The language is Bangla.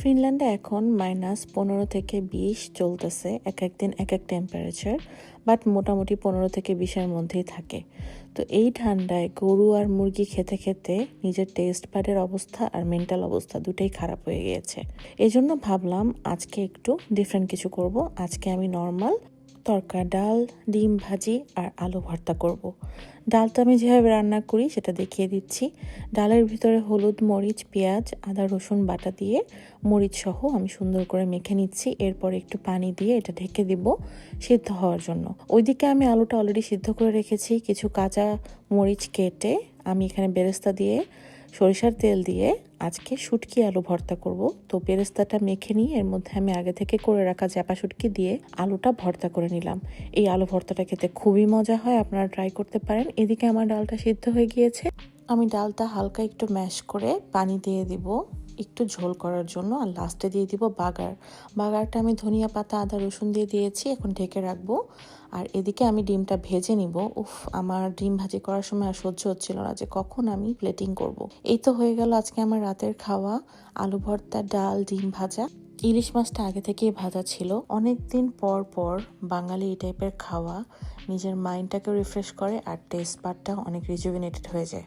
ফিনল্যান্ডে এখন মাইনাস পনেরো থেকে বিশ চলতেছে, এক একদিন এক এক টেম্পারেচার বাট মোটামুটি পনেরো থেকে বিশের মধ্যেই থাকে। তো এই ঠান্ডায় গরু আর মুরগি খেতে খেতে নিজের টেস্ট প্যাডের অবস্থা আর মেন্টাল অবস্থা দুটোই খারাপ হয়ে গিয়েছে। এই জন্য ভাবলাম আজকে একটু ডিফারেন্ট কিছু করব। আজকে আমি নর্মাল তরকা, ডাল, ডিম ভাজি আর আলু ভর্তা করব। ডালটা আমি যেভাবে রান্না করি সেটা দেখিয়ে দিচ্ছি। ডালের ভিতরে হলুদ, মরিচ, পেঁয়াজ, আদা, রসুন বাটা দিয়ে মরিচ সহ আমি সুন্দর করে মেখে নিচ্ছি। এরপর একটু পানি দিয়ে এটা ঢেকে দিব সিদ্ধ হওয়ার জন্য। ওইদিকে আমি আলুটা অলরেডি সিদ্ধ করে রেখেছি। কিছু কাঁচা মরিচ কেটে আমি এখানে বেরেস্তা দিয়ে সরিষার তেল দিয়ে আজকে শুটকি আলু ভর্তা করব। তো বেরেস্তাটা মেখে নিয়ে এর মধ্যে আমি আগে থেকে করে রাখা চ্যাপা শুটকি দিয়ে আলুটা ভর্তা করে নিলাম। এই আলু ভর্তাটা খেতে খুবই মজা হয়, আপনারা ট্রাই করতে পারেন। এদিকে আমার ডালটা সিদ্ধ হয়ে গিয়েছে। আমি ডালটা হালকা একটু ম্যাশ করে পানি দিয়ে দিব। একটু ঝোল করার জন্য আর লাস্টে দিয়ে দিব বাগার। বাগারটা আমি ধনিয়া পাতা, আদা, রসুন দিয়ে দিয়েছি, এখন ঢেকে রাখব। আর এদিকে আমি ডিমটা ভেজে নিব। উফ, আমার ডিম ভাজি করার সময় আর সহ্য হচ্ছিল না যে কখন আমি প্লেটিং করব। এই তো হয়ে গেল আজকে আমার রাতের খাওয়া। আলু ভর্তা, ডাল, ডিম ভাজা। ইলিশ মাছটা আগে থেকেই ভাজা ছিল। অনেক দিন পর পর বাঙালি এই টাইপের খাওয়া। নিজের মাইন্ডটাকে রিফ্রেশ করে আর টেস্ট বারটা অনেক রিজুভিনেটেড হয়ে যায়।